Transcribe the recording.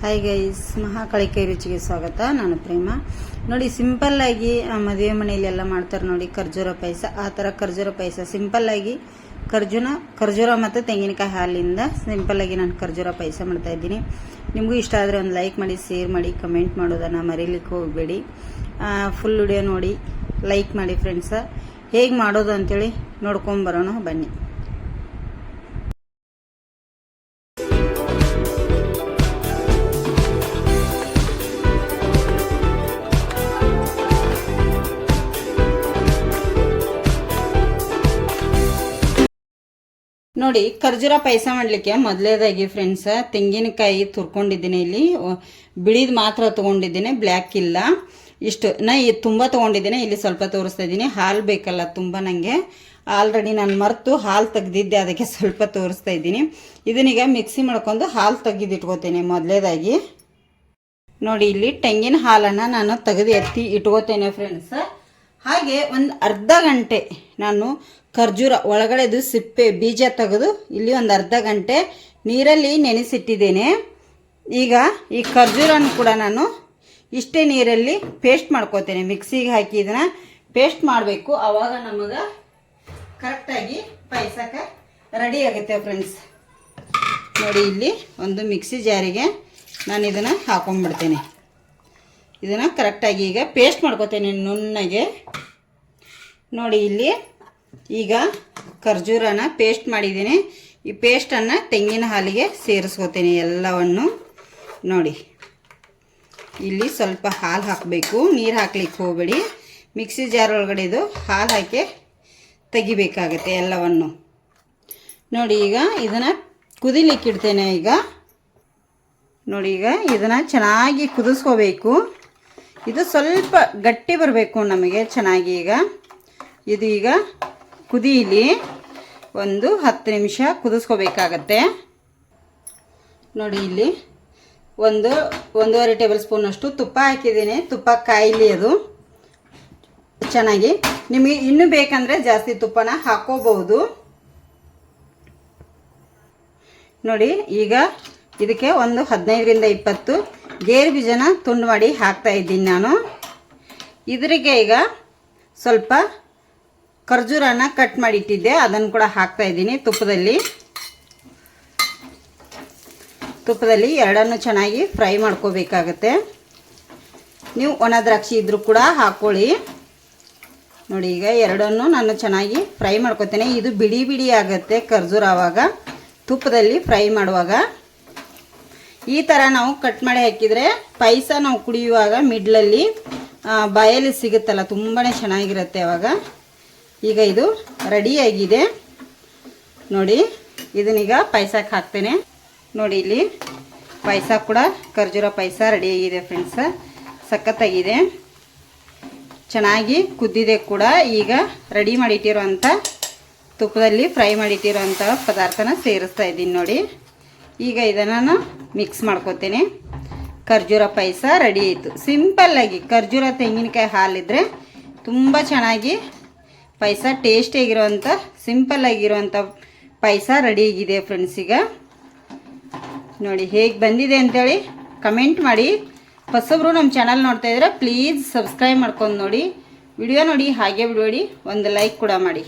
Hi guys ಮಹಾಕಳಿಕೆ ರುಚಿಗೆ ಸ್ವಾಗತ ನಾನು ಪ್ರೇಮ ನೋಡಿ ಸಿಂಪಲ್ ಆಗಿ ಆ, ಮದುವೆ ಮನೆಯಲ್ಲಿ ಎಲ್ಲ ಮಾಡ್ತಾರೆ ನೋಡಿ ಖರ್ಜೂರ ಪಾಯಸ ಆ ಥರ ಖರ್ಜೂರ ಪಾಯಸ ಆಗಿ ಖರ್ಜೂರ ಖರ್ಜೂರ ಮತ್ತು ತೆಂಗಿನಕಾಯಿ ಹಾಲಿಂದ ಸಿಂಪಲ್ ಆಗಿ ನಾನು ಖರ್ಜೂರ ಪಾಯಸ ಮಾಡ್ತಾ ಇದ್ದೀನಿ ನಿಮಗೂ ಇಷ್ಟ ಆದರೆ ಒಂದು ಲೈಕ್ ಮಾಡಿ ಶೇರ್ ಮಾಡಿ ಕಮೆಂಟ್ ಮಾಡೋದನ್ನು ಮರೀಲಿಕ್ಕೆ ಹೋಗಬೇಡಿ ಫುಲ್ ವಿಡಿಯೋ ನೋಡಿ ಲೈಕ್ ಮಾಡಿ ಫ್ರೆಂಡ್ಸ ಹೇಗೆ ಮಾಡೋದು ಅಂತೇಳಿ ನೋಡ್ಕೊಂಬರೋಣ ಬನ್ನಿ. ನೋಡಿ, ಖರ್ಜೂರ ಪಾಯಸ ಮಾಡ್ಲಿಕ್ಕೆ ಮೊದಲೇದಾಗಿ ಫ್ರೆಂಡ್ಸ್ ತೆಂಗಿನಕಾಯಿ ತುರ್ಕೊಂಡಿದ್ದೀನಿ ಇಲ್ಲಿ. ಬಿಳಿದು ಮಾತ್ರ ತಗೊಂಡಿದ್ದೀನಿ ಬ್ಲ್ಯಾಕ್ ಇಲ್ಲ. ಇಷ್ಟು, ನಾ ಇದು ತುಂಬ ತಗೊಂಡಿದ್ದೀನಿ, ಇಲ್ಲಿ ಸ್ವಲ್ಪ ತೋರಿಸ್ತಾ ಇದ್ದೀನಿ. ಹಾಲು ಬೇಕಲ್ಲ ತುಂಬ ನನಗೆ ಆಲ್ರೆಡಿ ನಾನು ಮರೆತು ಹಾಲು ತೆಗೆದಿದ್ದೆ, ಅದಕ್ಕೆ ಸ್ವಲ್ಪ ತೋರಿಸ್ತಾ ಇದ್ದೀನಿ. ಇದನ್ನೀಗ ಮಿಕ್ಸಿ ಮಾಡ್ಕೊಂಡು ಹಾಲು ತೆಗೆದಿಟ್ಕೋತೇನೆ ಮೊದಲೇದಾಗಿ. ನೋಡಿ, ಇಲ್ಲಿ ತೆಂಗಿನ ಹಾಲನ್ನು ನಾನು ತೆಗೆದು ಎತ್ತಿ ಇಟ್ಕೋತೇನೆ ಫ್ರೆಂಡ್ಸ್ ಹಾಗೆ ಒಂದು ಅರ್ಧ ಗಂಟೆ ನಾನು ಖರ್ಜೂರ ಒಳಗಡೆದು ಸಿಪ್ಪೆ ಬೀಜ ತೆಗೆದು ಇಲ್ಲಿ ಒಂದು ಅರ್ಧ ಗಂಟೆ ನೀರಲ್ಲಿ ನೆನೆಸಿಟ್ಟಿದ್ದೇನೆ. ಈಗ ಈ ಖರ್ಜೂರನ ಕೂಡ ನಾನು ಇಷ್ಟೇ ನೀರಲ್ಲಿ ಪೇಸ್ಟ್ ಮಾಡ್ಕೋತೇನೆ ಮಿಕ್ಸಿಗೆ ಹಾಕಿ ಇದನ್ನು ಪೇಸ್ಟ್ ಮಾಡಬೇಕು. ಆವಾಗ ನಮಗೆ ಕರೆಕ್ಟಾಗಿ ಪಾಯಸಕ್ಕೆ ರೆಡಿ ಆಗುತ್ತೆ ಫ್ರೆಂಡ್ಸ್ ನೋಡಿ ಇಲ್ಲಿ ಒಂದು ಮಿಕ್ಸಿ ಜಾರಿಗೆ ನಾನು ಇದನ್ನು ಹಾಕೊಂಡ್ಬಿಡ್ತೇನೆ. ಇದನ್ನು ಕರೆಕ್ಟಾಗಿ ಈಗ ಪೇಸ್ಟ್ ಮಾಡ್ಕೋತೇನೆ ನುಣ್ಣಗೆ. ನೋಡಿ ಇಲ್ಲಿ ಈಗ ಖರ್ಜೂರನ ಪೇಸ್ಟ್ ಮಾಡಿದ್ದೀನಿ. ಈ ಪೇಸ್ಟನ್ನು ತೆಂಗಿನ ಹಾಲಿಗೆ ಸೇರಿಸ್ಕೋತೀನಿ ಎಲ್ಲವನ್ನು. ನೋಡಿ, ಇಲ್ಲಿ ಸ್ವಲ್ಪ ಹಾಲು ಹಾಕಬೇಕು. ನೀರು ಹಾಕ್ಲಿಕ್ಕೆ ಹೋಗಬೇಡಿ. ಮಿಕ್ಸಿ ಜಾರ್ ಒಳಗಡೆ ಇದು ಹಾಲು ಹಾಕಿ ತೆಗಿಬೇಕಾಗತ್ತೆ ಎಲ್ಲವನ್ನು. ನೋಡಿ, ಈಗ ಇದನ್ನು ಕುದಿಲಿಕ್ಕೆ ಇಡ್ತೇನೆ ಈಗ. ನೋಡಿ, ಈಗ ಇದನ್ನು ಚೆನ್ನಾಗಿ ಕುದಿಸ್ಕೋಬೇಕು. ಇದು ಸ್ವಲ್ಪ ಗಟ್ಟಿ ಬರಬೇಕು ನಮಗೆ ಚೆನ್ನಾಗಿ ಈಗ. ಇದು ಈಗ ಕುದೀಲಿ ಒಂದು ಹತ್ತು ನಿಮಿಷ ಕುದಿಸ್ಕೋಬೇಕಾಗತ್ತೆ. ನೋಡಿ ಇಲ್ಲಿ ಒಂದು ಒಂದೂವರೆ ಟೇಬಲ್ ಸ್ಪೂನಷ್ಟು ತುಪ್ಪ ಹಾಕಿದ್ದೀನಿ. ತುಪ್ಪ ಕಾಯಿಲಿ ಅದು. ಚೆನ್ನಾಗಿ. ನಿಮಗೆ ಇನ್ನೂ ಬೇಕಂದರೆ ಜಾಸ್ತಿ ತುಪ್ಪನ ಹಾಕೋಬಹುದು. ನೋಡಿ, ಈಗ ಇದಕ್ಕೆ ಒಂದು ಹದಿನೈದರಿಂದ ಇಪ್ಪತ್ತು ಗೇರು ಬೀಜನ ತುಂಡು ಮಾಡಿ ಹಾಕ್ತಾ ಇದ್ದೀನಿ ನಾನು. ಇದರಿಗೆ ಈಗ ಸ್ವಲ್ಪ ಖರ್ಜೂರನ ಕಟ್ ಮಾಡಿ ಇಟ್ಟಿದ್ದೆ ಅದನ್ನು ಕೂಡ ಹಾಕ್ತಾ ಇದ್ದೀನಿ. ತುಪ್ಪದಲ್ಲಿ ತುಪ್ಪದಲ್ಲಿ ಎರಡನ್ನು ಚೆನ್ನಾಗಿ ಫ್ರೈ ಮಾಡ್ಕೋಬೇಕಾಗತ್ತೆ. ನೀವು ಒಣ ದ್ರಾಕ್ಷಿ ಇದ್ರೂ ಕೂಡ ಹಾಕ್ಕೊಳ್ಳಿ ನೋಡಿ, ಈಗ ಎರಡನ್ನು ನಾನು ಚೆನ್ನಾಗಿ ಫ್ರೈ ಮಾಡ್ಕೋತೇನೆ. ಇದು ಬಿಡಿ ಬಿಡಿ ಆಗುತ್ತೆ ಖರ್ಜೂರ ಆವಾಗ. ತುಪ್ಪದಲ್ಲಿ ಫ್ರೈ ಮಾಡುವಾಗ. ಈ ಥರ ನಾವು ಕಟ್ ಮಾಡಿ ಹಾಕಿದರೆ ಪಾಯಸ ನಾವು ಕುಡಿಯುವಾಗ ಮಿಡ್ಲಲ್ಲಿ ಬಾಯಲ್ಲಿ ಸಿಗುತ್ತಲ್ಲ ತುಂಬಾ ಚೆನ್ನಾಗಿರುತ್ತೆ ಅವಾಗ ಈಗ ಇದು ರೆಡಿಯಾಗಿದೆ ನೋಡಿ, ಇದನ್ನೀಗ ಪಾಯಸಕ್ಕೆ ಹಾಕ್ತೇನೆ. ನೋಡಿ ಇಲ್ಲಿ ಪಾಯಸ ಕೂಡ ಖರ್ಜೂರ ಪಾಯಸ ರೆಡಿಯಾಗಿದೆ ಫ್ರೆಂಡ್ಸ್ ಸಖತ್ತಾಗಿದೆ. ಚೆನ್ನಾಗಿ ಕುದ್ದಿದೆ ಕೂಡ. ಈಗ ರೆಡಿ ಮಾಡಿಟ್ಟಿರುವಂಥ ತುಪ್ಪದಲ್ಲಿ ಫ್ರೈ ಮಾಡಿಟ್ಟಿರೋಂಥ ಪದಾರ್ಥನ ಸೇರಿಸ್ತಾ ಇದ್ದೀನಿ ನೋಡಿ. ಈಗ ಇದನ್ನು ನಾನು ಮಿಕ್ಸ್ ಮಾಡ್ಕೊತೇನೆ. ಖರ್ಜೂರ ಪಾಯಸ ರೆಡಿ ಆಯಿತು. ಸಿಂಪಲ್ಲಾಗಿ ಖರ್ಜೂರ ತೆಂಗಿನಕಾಯಿ ಹಾಲಿದ್ರೆ ತುಂಬ ಚೆನ್ನಾಗಿ ಪಾಯಸ ಟೇಸ್ಟಿಯಾಗಿರೋವಂಥ ಆಗಿರುವಂಥ ಪಾಯಸ ರೆಡಿಯಾಗಿದೆ ಫ್ರೆಂಡ್ಸ್ ಈಗ. ನೋಡಿ ಹೇಗೆ ಬಂದಿದೆ ಅಂತೇಳಿ ಕಮೆಂಟ್ ಮಾಡಿ. ಹೊಸಬ್ರು ನಮ್ಮ ಚಾನಲ್ ನೋಡ್ತಾ ಇದ್ರೆ ಪ್ಲೀಸ್ ಸಬ್ಸ್ಕ್ರೈಬ್ ಮಾಡ್ಕೊಂಡು ನೋಡಿ. ವಿಡಿಯೋ ನೋಡಿ ಹಾಗೆ ಬಿಡಬೇಡಿ. ಒಂದು ಲೈಕ್ ಕೂಡ ಮಾಡಿ.